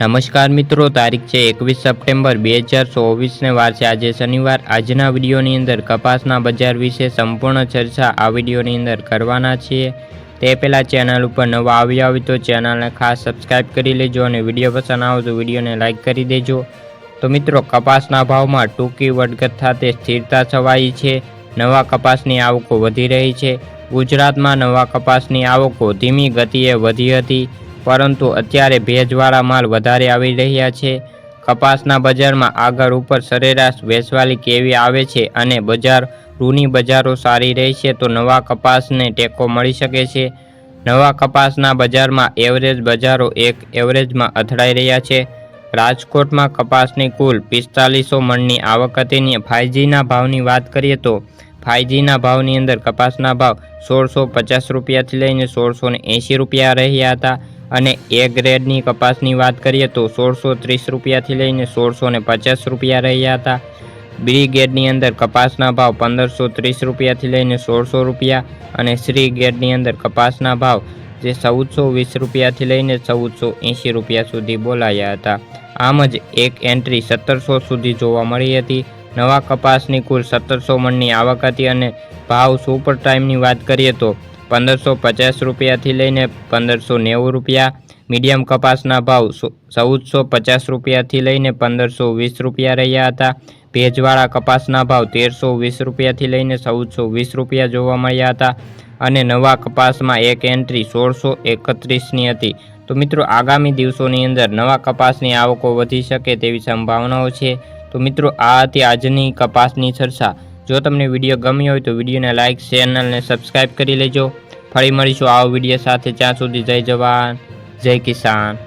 નમસ્કાર મિત્રો, તારીખ છે એકવીસ સપ્ટેમ્બર બે હજાર ચોવીસને વાર છે. આજે શનિવાર. આજના વિડીયોની અંદર કપાસના બજાર વિશે સંપૂર્ણ ચર્ચા આ વિડીયોની અંદર કરવાના છીએ. તે પહેલાં ચેનલ ઉપર નવા આવ્યા હોય તો ચેનલને ખાસ સબસ્ક્રાઇબ કરી લેજો અને વીડિયો પસંદ આવે તો વિડીયોને લાઇક કરી દેજો. તો મિત્રો, કપાસના ભાવમાં ટૂંકી વધઘટ સાથે સ્થિરતા છવાઈ છે. નવા કપાસની આવકો વધી રહી છે. ગુજરાતમાં નવા કપાસની આવકો ધીમી ગતિએ વધી હતી. પરંતુ અત્યારે ભેજવાળા માલ વધારે આવી રહ્યા છે. કપાસના બજારમાં આગળ ઉપર સરેરાશ વેચવાલી કેવી આવે છે અને બજાર, રૂની બજારો સારી રહેશે તો નવા કપાસને ટેકો મળી શકે છે. નવા કપાસના બજારમાં એવરેજ બજારો એક એવરેજમાં અથડાઈ રહ્યા છે. રાજકોટમાં કપાસની કુલ પિસ્તાલીસો મણની આવક હતી ફાઇજીના ભાવની વાત કરીએ તો ફાઇજીના ભાવની અંદર કપાસના ભાવ સોળસો પચાસ રૂપિયાથી લઈને સોળસો એંશી રૂપિયા રહ્યા હતા. અને એ ગ્રેડની કપાસની વાત કરીએ તો સોળસો ત્રીસ રૂપિયાથી લઈને સોળસો ને પચાસ રૂપિયા રહ્યા હતા. બી ગ્રેડની અંદર કપાસના ભાવ પંદરસો ત્રીસ રૂપિયાથી લઈને સોળસો રૂપિયા અને શ્રી ગ્રેડની અંદર કપાસના ભાવ જે ચૌદસો વીસ રૂપિયાથી લઈને ચૌદસો એંશી રૂપિયા સુધી બોલાયા હતા. આમ જ એક એન્ટ્રી સત્તરસો સુધી જોવા મળી હતી. નવા કપાસની કુલ સત્તરસો મણની આવક હતી અને ભાવ સુપર ટાઈમની વાત કરીએ તો પંદરસો પચાસ રૂપિયાથી લઈને પંદરસો નેવું રૂપિયા. મીડિયમ કપાસના ભાવ ચૌદસો પચાસ રૂપિયાથી લઈને પંદરસો વીસ રૂપિયા રહ્યા હતા. ભેજવાળા કપાસના ભાવ તેરસો વીસ રૂપિયાથી લઈને ચૌદસો વીસ રૂપિયા જોવા મળ્યા હતા. અને નવા કપાસમાં એક એન્ટ્રી સોળસો એકત્રીસની હતી. તો મિત્રો, આગામી દિવસોની અંદર નવા કપાસની આવકો વધી શકે તેવી સંભાવનાઓ છે. તો મિત્રો, આ હતી આજની કપાસની ચર્ચા. જો તમને વીડિયો ગમ્યો હોય તો વિડીયોને લાઇક ચેનલને સબસ્ક્રાઈબ કરી લેજો. ફરી મળીશું આવો વીડિયો સાથે. ત્યાં સુધી જય જવાન, જય કિસાન.